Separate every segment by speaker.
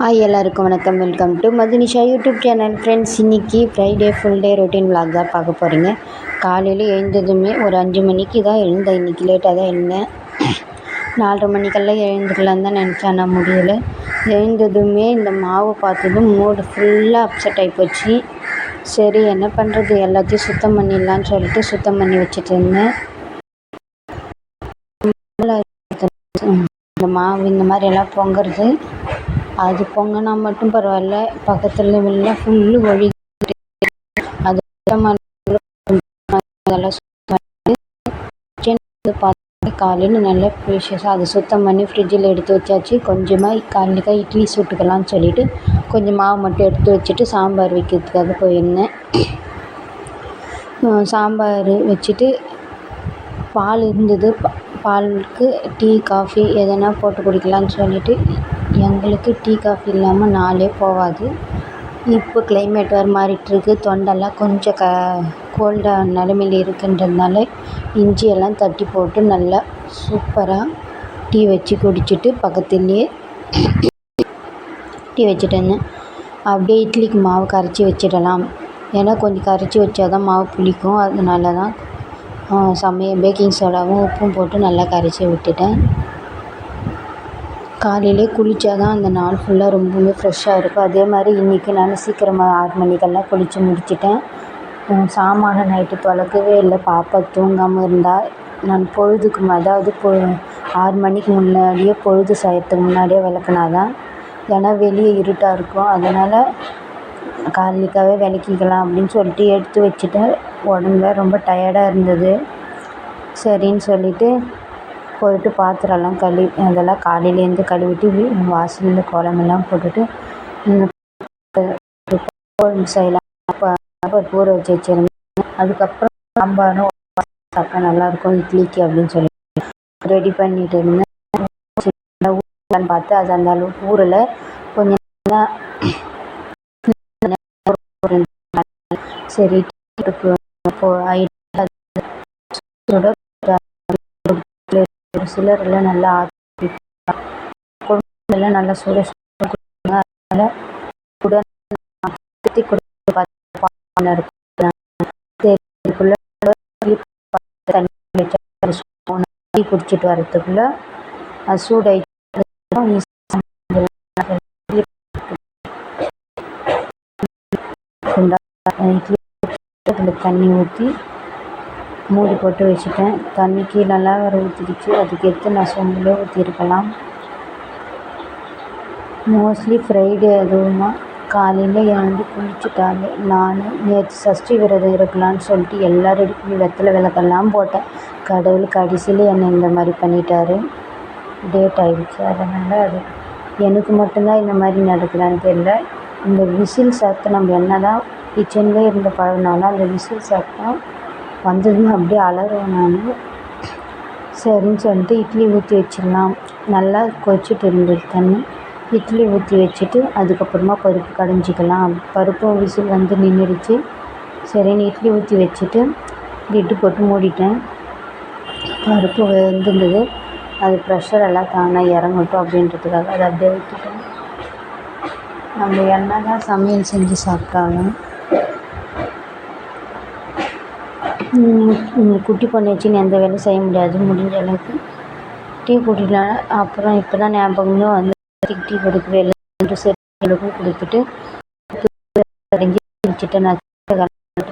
Speaker 1: Hi எல்லாருக்கும் வணக்கம். Welcome to Madhunisha YouTube channel. Friends இன்றைக்கி Friday full day routine vlog தான் பார்க்க போகிறீங்க காலையில் எழுந்ததுமே ஒரு அஞ்சு மணிக்கு தான் எழுந்தேன். இன்றைக்கி லேட்டாக தான் எழுந்தேன். நாலரை மணிக்கெல்லாம் எழுந்துக்கலாம் தான் நினச்சேன் ஆனால் முடியலை. எழுந்ததுமே இந்த மாவு பார்த்ததும் மூடு ஃபுல்லாக அப்செட் ஆகி போச்சு. சரி என்ன பண்ணுறது எல்லாத்தையும் சுத்தம் பண்ணிடலான்னு சொல்லிட்டு சுத்தம் பண்ணி வச்சுட்டு இருந்தேன். இந்த மாவு இந்த மாதிரி எல்லாம் பொங்குறது அது பொங்கினா மட்டும் பரவாயில்ல. பக்கத்தில் எல்லாம் ஃபுல்லு ஒழுகிட்டு அது பார்த்து காலையில் நல்லா ப்ரீஷியஸாக அதை சுத்தம் பண்ணி ஃப்ரிட்ஜில் எடுத்து வச்சாச்சு. கொஞ்சமாக காலையில் இட்லி சுட்டுக்கலாம்னு சொல்லிட்டு கொஞ்சம் மாவு மட்டும் எடுத்து வச்சுட்டு சாம்பார் வைக்கிறதுக்காக போயிருந்தேன். சாம்பார் வச்சுட்டு பால் இருந்தது. பாலுக்கு டீ காஃபி எதனா போட்டு குடிக்கலாம்னு சொல்லிட்டு எங்களுக்கு டீ காஃபி இல்லாமல் நாளே போகாது இப்போ கிளைமேட் வேறு மாறிட்டுருக்கு. தொண்டெல்லாம் கொஞ்சம் க கோல்டாக நிலமையில இருக்குன்றதுனால இஞ்சியெல்லாம் தட்டி போட்டு நல்லா சூப்பராக டீ வச்சு குடிச்சிட்டு பக்கத்துலேயே டீ வச்சுட்டேன் அப்படியே இட்லிக்கு மாவு கரைச்சி வச்சிடலாம். ஏன்னா கொஞ்சம் கரைச்சி வச்சா தான் மாவு புளிக்கும். அதனால தான் சமையல் பேக்கிங் சோடாவும் உப்பும் போட்டு நல்லா கரைச்சி விட்டுட்டேன். காலையிலே குளித்தா தான் அந்த நாள் ஃபுல்லாக ரொம்பவுமே ஃப்ரெஷ்ஷாக இருக்கும். அதே மாதிரி இன்றைக்கி நான் சீக்கிரமாக ஆறு மணிக்கெல்லாம் குளித்து முடிச்சிட்டேன். சாமானை நைட்டு துலக்கவே இல்லை. பாப்பா தூங்காமல் இருந்தால் நான் பொழுதுக்கு அதாவது பொ ஆறு மணிக்கு முன்னாடியே பொழுது சாயத்துக்கு முன்னாடியே விளக்குனா தான் ஏன்னா வெளியே இருட்டாக இருக்கும். அதனால் காலைக்காகவே விளக்கிக்கலாம் அப்படின்னு சொல்லிட்டு எடுத்து வச்சுட்டேன். உடம்புல ரொம்ப டயர்டாக இருந்தது. சரின்னு சொல்லிவிட்டு போயிட்டு பாத்திரம்லாம் கழுவி அதெல்லாம் காலையில் எழுந்து கழுவிட்டு வாசலில் கோலமெல்லாம் போட்டுட்டு குழம்பு செய்யலாம் ஊற வச்சு வச்சுருந்தேன் அதுக்கப்புறம் சாம்பாரும் சாப்பிட்டா நல்லாயிருக்கும் இட்லிக்கு அப்படின்னு சொல்லி ரெடி பண்ணிட்டு இருந்தேன் ஊறலான்னு பார்த்து அது அந்த அளவு ஊரில் கொஞ்சம் நேரம் சரி ஒரு சிலர் எல்லாம் நல்லா ஆற்றி குழம்பெல்லாம் நல்லா சுட சுட கொடுப்பாங்க அதனால் உடன் கொடுத்து பார்த்து தண்ணி குடிச்சிட்டு வரத்துக்குள்ளே சூடை இட்லி தண்ணி ஊற்றி மூடி போட்டு வச்சுட்டேன். தண்ணி கீழெல்லாம் வர ஊற்றிடுச்சு அதுக்கு நான் சொம்பில் ஊற்றிருக்கலாம் மோஸ்ட்லி ஃப்ரைடே அதுவுமா. காலையில் எழுந்து குளிச்சுட்டாலே நான் நேற்று சஷ்டி விரதம் இருக்கலாம்னு சொல்லிட்டு எல்லாம் ரெடி பண்ணி வெத்தலை விளக்கெல்லாம் போட்டேன். கடவுள் கடைசியில் என்னை இந்த மாதிரி பண்ணிட்டாரு. டேட் ஆகிடுச்சு அதனால் அது எனக்கு மட்டும்தான் இந்த மாதிரி நடக்குதான்னு தெரியல. இந்த விசில் சத்தம் நம்ம என்ன தான் கிச்சன்லேயே இருந்து பழகினாலும் அந்த விசில் சத்தம் வந்ததுமே அப்படியே அலறுவேன் நான். சரின்னு சொல்லிட்டு இட்லி ஊற்றி வச்சிடலாம். நல்லா கொதிச்சுட்டு இருந்தது தண்ணி. இட்லி ஊற்றி வச்சுட்டு அதுக்கப்புறமா பருப்பு கடைஞ்சிக்கலாம். பருப்பும் விசில் வந்து நின்றுடுச்சு. சரின்னு இட்லி ஊற்றி வச்சுட்டு லிட்டு போட்டு மூடிட்டேன். பருப்பு வெந்திருந்தது. அது ப்ரெஷர் எல்லாம் தானாக இறங்கட்டும் அப்படின்றதுக்காக அதை அப்படியே விட்டுட்டேன் நம்ம என்ன தான் சமையல் செஞ்சு சாப்பிட்டாலும் குட்டி பொண்ணு வச்சுன்னு எந்த வேலையும் செய்ய முடியாது முடிஞ்ச அளவுக்கு டீ குடிக்கலாம் அப்புறம் இப்போ தான் ஞாபகங்களும் வந்து டீ கொடுக்கவே இல்லை. ரெண்டு கொடுத்துட்டு அடைஞ்சி குடிச்சிட்டு நான்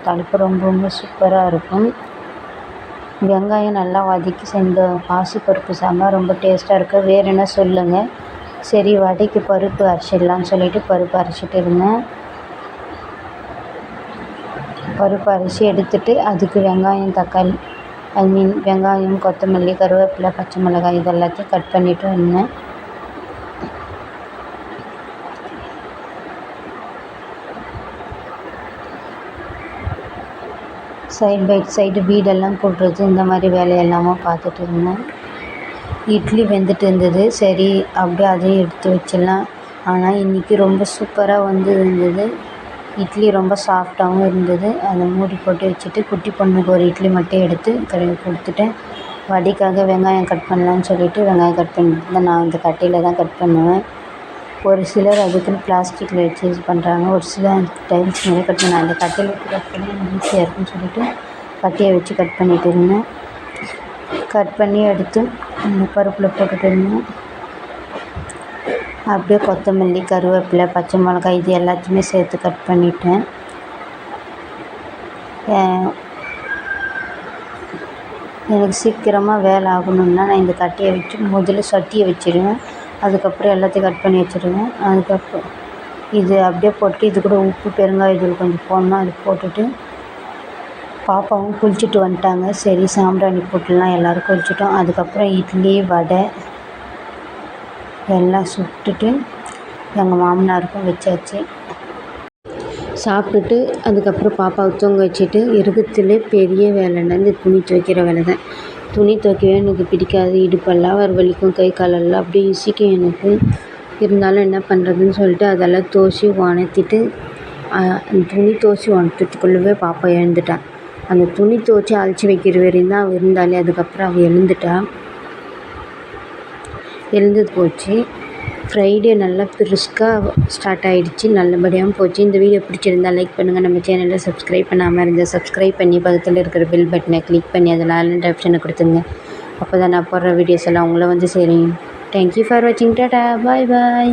Speaker 1: தாளிப்பு ரொம்ப ரொம்ப சூப்பராக இருக்கும். வெங்காயம் நல்லா வதக்கி செஞ்ச பாசிப்பருப்பு சாம்பார் ரொம்ப டேஸ்ட்டாக இருக்குது வேறு என்ன சொல்லுங்கள் சரி வடைக்கு பருப்பு அரைச்சிடலான்னு சொல்லிட்டு பருப்பு அரைச்சிட்டு இருந்தேன். பருப்பு அரிசி எடுத்துட்டு அதுக்கு வெங்காயம் தக்காளி ஐ மீன் வெங்காயம் கொத்தமல்லி கருவேப்பிலை பச்சை மிளகாய் இது எல்லாத்தையும் கட் பண்ணிவிட்டு வந்தேன். சைட் பை சைடு வீடெல்லாம் போடுறது இந்த மாதிரி வேலையெல்லாமும் பார்த்துட்டு இருந்தேன். இட்லி வெந்துட்டு இருந்தது. சரி அப்படியே அதையும் எடுத்து வச்சிடலாம். ஆனால் இன்றைக்கி ரொம்ப சூப்பராக வந்து இருந்தது. இட்லி ரொம்ப சாஃப்டாகவும் இருந்தது. அதை மூடி போட்டு வச்சுட்டு குட்டி பொண்ணுக்கு ஒரு இட்லி மட்டும் எடுத்து கடையில் கொடுத்துட்டேன். வடைக்காக வெங்காயம் கட் பண்ணலான்னு சொல்லிட்டு வெங்காயம் கட் பண்ணிட்டு நான் இந்த கட்டையில் தான் கட் பண்ணுவேன். ஒரு சிலர் அதுக்குன்னு பிளாஸ்டிக்கில் வச்சு இது பண்ணுறாங்க ஒரு சிலர் டைல்ஸ் மேலே கட் பண்ண அந்த கட்டையில் வச்சு கட் பண்ணி ஈஸியாக இருக்குன்னு சொல்லிட்டு கட்டையை வச்சு கட் பண்ணிட்டு இருந்தேன். கட் பண்ணி எடுத்து அந்த பருப்பில் போட்டுட்டு இருந்தேன். அப்படியே கொத்தமல்லி கருவேப்பிலை பச்சை மிளகா இது எல்லாத்தையுமே சேர்த்து கட் பண்ணிட்டேன். எனக்கு சீக்கிரமாக வேலை ஆகணுன்னா நான் இந்த கட்டையை வச்சு முதல்ல சட்டியை வச்சிடுவேன் அதுக்கப்புறம் எல்லாத்தையும் கட் பண்ணி வச்சிடுவேன் அதுக்கப்புறம் இது அப்படியே போட்டு இது கூட உப்பு பெருங்காயத்தூள் கொஞ்சம் போடணும். அது போட்டுட்டு பாப்பாவும் குளிச்சுட்டு வந்துட்டாங்க. சரி சாம்பிராணி போட்டுலாம் எல்லோரும் குளிச்சிட்டோம். அதுக்கப்புறம் இட்லி வடை எல்லாம் சுட்டுட்டு எங்கள் மாமனாருக்கும் வச்சாச்சு. சாப்பிட்டுட்டு அதுக்கப்புறம் பாப்பாவை தூங்க வச்சுட்டு இருக்கிறதுலே பெரிய வேலைன்னா இந்த துணி துவைக்கிற வேலை தான். துணி துவைக்கவே எனக்கு பிடிக்காது. இடுப்பெல்லாம் வர வலிக்கும் கை காலெல்லாம் அப்படியே இசிக்கும் எனக்கு. இருந்தாலும் என்ன பண்ணுறதுன்னு சொல்லிட்டு அதெல்லாம் தோசி உணர்த்திட்டு துணி தோசி உணர்த்துறதுக்குள்ளவே பாப்பா எழுந்துட்டான் அந்த துணி துவச்சி அழைச்சி வைக்கிற வரையும் தான் அவள் இருந்தாலே. அதுக்கப்புறம் அவள் எழுந்துட்டான் எழுந்து போச்சு. ஃப்ரைடே நல்லா பிரிஸ்காக ஸ்டார்ட் ஆகிடுச்சி நல்லபடியாகவும் போச்சு. இந்த வீடியோ பிடிச்சிருந்தா லைக் பண்ணுங்கள் நம்ம சேனலை சப்ஸ்கிரைப் பண்ணாமல் இருந்தால் சப்ஸ்கிரைப் பண்ணி பக்கத்தில் இருக்கிற பெல் பட்டனை கிளிக் பண்ணி அதில் ஆல்ரெண்ட் ஆப்ஷனை கொடுத்துங்க அப்போ தான் நான் போடுற வீடியோஸ் எல்லாம் உங்களை வந்து சேரும். தேங்க்யூ ஃபார் வாட்சிங் டாடா பாய் பாய்